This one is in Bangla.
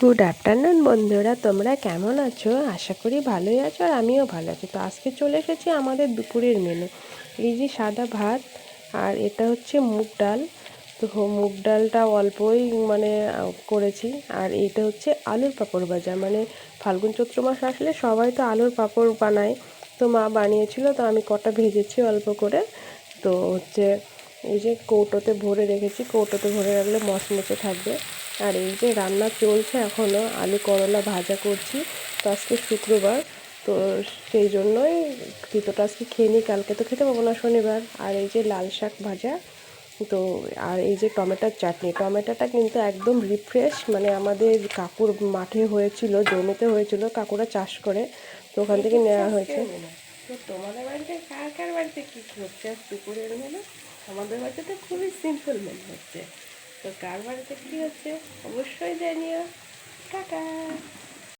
গুড আফটারনুন বন্ধুরা। তোমরা কেমন আছো? আশা করি ভালোই আছো আর আমিও ভালো আছি। তো আজকে চলে এসেছি আমাদের দুপুরের মেনু এই যে সাদা ভাত আর এটা হচ্ছে মুগ ডাল। তো মুগ ডালটা অল্পই মানে করেছি। আর এটা হচ্ছে আলুর পাঁপড় ভাজা। মানে ফাল্গুন চৈত্র মাস আসলে সবাই তো আলুর পাঁপড় বানায়। তো মা বানিয়েছিল, তো আমি কটা ভেজেছি অল্প করে। তো হচ্ছে এই যে কৌটোতে ভরে রেখেছি। কৌটোতে ভরে রাখলে মচমচে থাকবে। আর এই যে রান্না চলছে এখনও আলু করলা ভাজা করছি। তো আজকে শুক্রবার তো সেই জন্যই তিতোটা আজকে খেয়ে নিই কালকে তো খেতে পাবো না শনিবার। আর এই যে লাল শাক ভাজা তো আর এই যে টমেটোর চাটনি। টমেটোটা কিন্তু একদম রিফ্রেশ মানে আমাদের কাকুর মাঠে হয়েছিল জমিতে হয়েছিল কাকুরা চাষ করে তো ওখান থেকে নেওয়া হয়েছে। তো তোমাদের বাড়িতে কার কার বাড়িতে কী হচ্ছে? দুপুরের মেনু আমাদের বাড়িতে তো খুবই সিম্পল মেনু হচ্ছে। তো কার বাড়িতে কী হচ্ছে অবশ্যই জানিও।